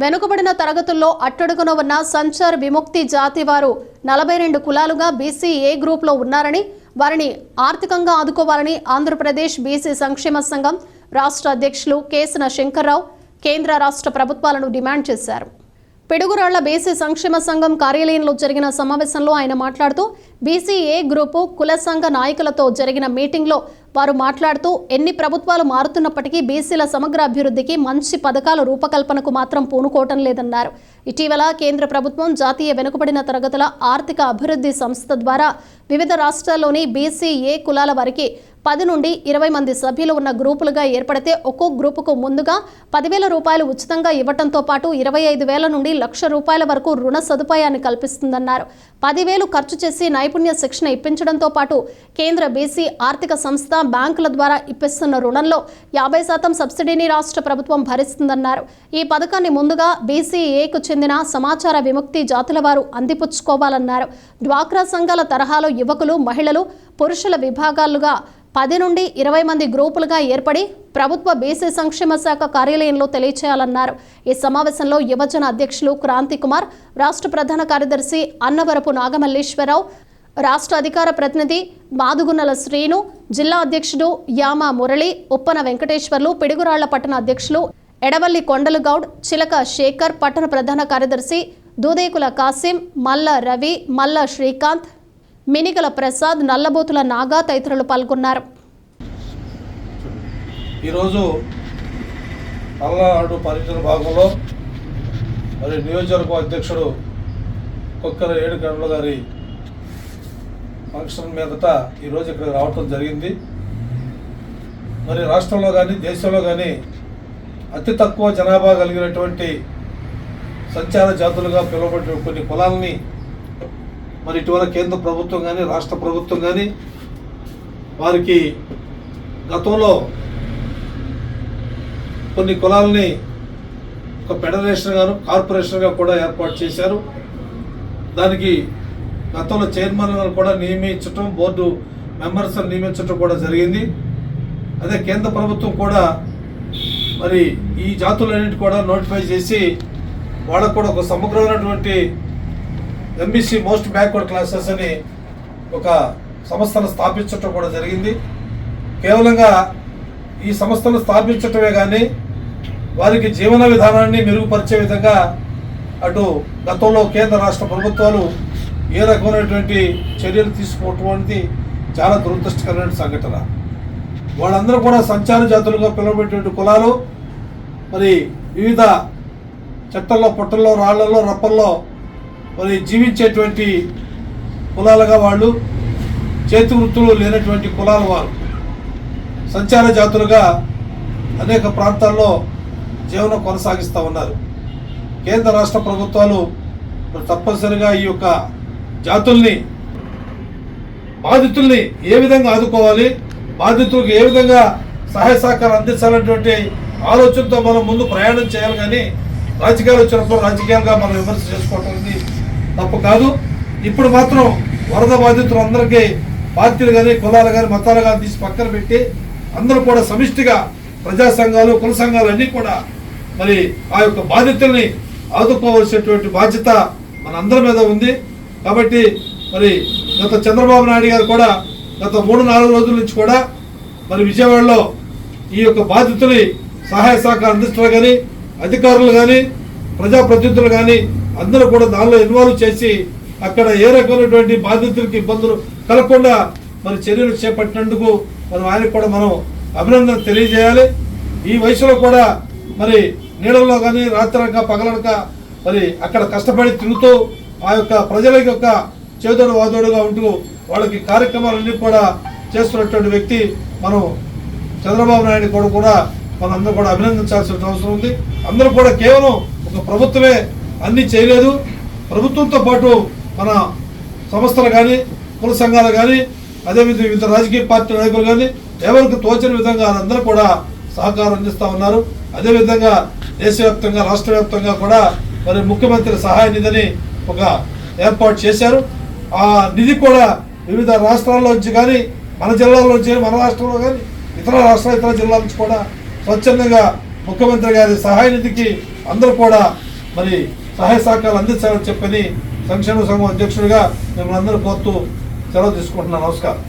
వెనుకబడిన తరగతుల్లో అట్టడుగున ఉన్న సంచార్ విముక్తి జాతి వారు నలభై రెండు కులాలుగా బీసీ ఏ గ్రూప్లో ఉన్నారని వారిని ఆర్థికంగా ఆదుకోవాలని ఆంధ్రప్రదేశ్ బీసీ సంక్షేమ సంఘం రాష్ట్ర అధ్యక్షులు కేసన శంకర్రావు కేంద్ర రాష్ట్ర ప్రభుత్వాలను డిమాండ్ చేశారు. పిడుగురాళ్ళ బీసీ సంక్షేమ సంఘం కార్యాలయంలో జరిగిన సమావేశంలో ఆయన మాట్లాడుతూ బీసీ ఏ గ్రూపు కుల సంఘ నాయకులతో జరిగిన మీటింగ్లో వారు మాట్లాడుతూ ఎన్ని ప్రభుత్వాలు మారుతున్నప్పటికీ బీసీల సమగ్ర అభివృద్ధికి మంచి పథకాల రూపకల్పనకు మాత్రం పూనుకోవటం లేదన్నారు. ఇటీవల కేంద్ర ప్రభుత్వం జాతీయ వెనుకబడిన తరగతుల ఆర్థిక అభివృద్ధి సంస్థ ద్వారా వివిధ రాష్ట్రాల్లోని బీసీ ఏ కులాల వారికి పది నుండి ఇరవై మంది సభ్యులు ఉన్న గ్రూపులుగా ఏర్పడితే ఒక్కో గ్రూపుకు ముందుగా పదివేల రూపాయలు ఉచితంగా ఇవ్వటంతో పాటు ఇరవై ఐదు వేల నుండి లక్ష రూపాయల వరకు రుణ సదుపాయాన్ని కల్పిస్తుందన్నారు. పదివేలు ఖర్చు చేసి నైపుణ్య శిక్షణ ఇప్పించడంతో పాటు కేంద్ర బీసీ ఆర్థిక సంస్థ బ్యాంకుల ద్వారా ఇప్పిస్తున్న రుణంలో యాభై శాతం సబ్సిడీని రాష్ట్ర ప్రభుత్వం భరిస్తుందన్నారు. ఈ పథకాన్ని ముందుగా బీసీఏకు చెందిన సమాచార విముక్తి జాతుల వారు అందిపుచ్చుకోవాలన్నారు. డ్వాక్రా సంఘాల తరహాలో యువకులు మహిళలు పురుషుల విభాగాలుగా పది నుండి ఇరవై మంది గ్రూపులుగా ఏర్పడి ప్రభుత్వ బీసీ సంక్షేమ శాఖ కార్యాలయంలో తెలియచేయాలన్నారు. ఈ సమావేశంలో యువజన అధ్యక్షులు క్రాంతి కుమార్ రాష్ట్ర ప్రధాన కార్యదర్శి అన్నవరపు నాగమల్లేశ్వరరావు రాష్ట్ర అధికార ప్రతినిధి మాదుగున్నల శ్రీను జిల్లా అధ్యక్షుడు యామ మురళి ఉప్పన వెంకటేశ్వర్లు పిడుగురాళ్ళ పట్టణ అధ్యక్షులు ఎడవల్లి కొండలుగౌడ్ చిలక శేఖర్ పట్టణ ప్రధాన కార్యదర్శి దూదేకుల కాసిం మల్ల రవి మల్ల శ్రీకాంత్ మినిగల ప్రసాద్ నల్లబోతుల నాగా తదితరులు పాల్గొన్నారు. ఈరోజు పల్నాడు పర్యటన భాగంలో మరి నియోజకవర్గ అధ్యక్షుడు కొక్కర ఏడు గంటల గారి ఫంక్షన్ మీదట ఈరోజు ఇక్కడ రావటం జరిగింది. మరి రాష్ట్రంలో కానీ దేశంలో కానీ అతి తక్కువ జనాభా కలిగినటువంటి సంచార జాతులుగా పిలువబడిన కొన్ని కులాలని మరి ఇటీవల కేంద్ర ప్రభుత్వం కానీ రాష్ట్ర ప్రభుత్వం కానీ వారికి గతంలో కొన్ని కులాలని ఒక ఫెడరేషన్ గాను కార్పొరేషన్గా కూడా ఏర్పాటు చేశారు. దానికి గతంలో చైర్మన్ కూడా నియమించటం బోర్డు మెంబర్స్ నియమించటం కూడా జరిగింది. అదే కేంద్ర ప్రభుత్వం కూడా మరి ఈ జాతులన్నింటి కూడా నోటిఫై చేసి వాళ్ళకు కూడా ఒక సమగ్రమైనటువంటి ఎంబీసీ మోస్ట్ బ్యాక్వర్డ్ క్లాసెస్ అని ఒక సంస్థను స్థాపించటం కూడా జరిగింది. కేవలంగా ఈ సంస్థను స్థాపించటమే కానీ వారికి జీవన విధానాన్ని మెరుగుపరిచే విధంగా అటు గతంలో కేంద్ర రాష్ట్ర ప్రభుత్వాలు ఏ రకమైనటువంటి చర్యలు తీసుకోవటం అనేది చాలా దురదృష్టకరమైన సంఘటన. వాళ్ళందరూ కూడా సంచార జాతులుగా పిలువబెట్టే కులాలు మరి వివిధ చెట్టల్లో పొట్టల్లో రాళ్ళలో రప్పల్లో మరి జీవించేటువంటి కులాలుగా వాళ్ళు చేతి వృత్తులు లేనటువంటి కులాల వారు సంచార జాతులుగా అనేక ప్రాంతాల్లో జీవనం కొనసాగిస్తూ ఉన్నారు. కేంద్ర రాష్ట్ర ప్రభుత్వాలు తప్పనిసరిగా ఈ యొక్క జాతుల్ని బాధితుల్ని ఏ విధంగా ఆదుకోవాలి బాధితులకు ఏ విధంగా సహాయ సహకారం అందించాలనేటువంటి ఆలోచనతో మనం ముందు ప్రయాణం చేయాలి కానీ రాజకీయాలు వచ్చినప్పుడు రాజకీయాలుగా మనం విమర్శ చేసుకోవటం తప్పు కాదు. ఇప్పుడు మాత్రం వరద బాధితులు అందరికీ పార్టీలు కానీ కులాలు కానీ మతాలు కానీ తీసి పక్కన పెట్టి అందరూ కూడా సమిష్టిగా ప్రజా సంఘాలు కుల సంఘాలు అన్నీ కూడా మరి ఆ యొక్క బాధితుల్ని ఆదుకోవాల్సినటువంటి బాధ్యత మన అందరి మీద ఉంది. కాబట్టి మరి గత చంద్రబాబు నాయుడు గారు కూడా గత మూడు నాలుగు రోజుల నుంచి కూడా మరి విజయవాడలో ఈ యొక్క బాధితుని సహాయ శాఖ అందిస్తున్నారు కానీ అధికారులు కానీ ప్రజాప్రతినిధులు కానీ అందరూ కూడా దానిలో ఇన్వాల్వ్ చేసి అక్కడ ఏ రకమైనటువంటి బాధితులకి ఇబ్బందులు కలగకుండా మరి చర్యలు చేపట్టినందుకు మనం ఆయనకు కూడా మనం అభినందన తెలియజేయాలి. ఈ వయసులో కూడా మరి నీడల్లో కానీ రాత్రనక పగలనక మరి అక్కడ కష్టపడి తిరుగుతూ ఆ యొక్క ప్రజల యొక్క చేదోడు వాదోడుగా ఉంటూ వాళ్ళకి కార్యక్రమాలన్నీ కూడా చేస్తున్నటువంటి వ్యక్తి మనం చంద్రబాబు నాయుడు కూడా కూడా మనందరూ కూడా అభినందించాల్సిన అవసరం ఉంది. అందరూ కూడా కేవలం ఒక ప్రభుత్వమే అన్ని చేయలేదు. ప్రభుత్వంతో పాటు మన సంస్థలు కానీ కుల సంఘాలు కానీ అదేవిధంగా వివిధ రాజకీయ పార్టీ నాయకులు కానీ ఎవరికి తోచిన విధంగా అందరూ కూడా సహకారం అందిస్తూ ఉన్నారు. అదేవిధంగా దేశవ్యాప్తంగా రాష్ట్ర వ్యాప్తంగా కూడా మరి ముఖ్యమంత్రి సహాయ నిధిని ఒక ఏర్పాటు చేశారు. ఆ నిధి కూడా వివిధ రాష్ట్రాల్లో నుంచి కానీ మన జిల్లాలో నుంచి మన రాష్ట్రంలో కానీ ఇతర రాష్ట్రాల ఇతర జిల్లాల నుంచి కూడా స్వచ్ఛందంగా ముఖ్యమంత్రి గారి సహాయ నిధికి అందరూ కూడా మరి సహాయ సహకారాలు అందించాలని చెప్పని సంక్షేమ సంఘం అధ్యక్షుడిగా మిమ్మల్ని అందరూ కోరుతూ సెలవు తీసుకుంటున్నాను. నమస్కారం.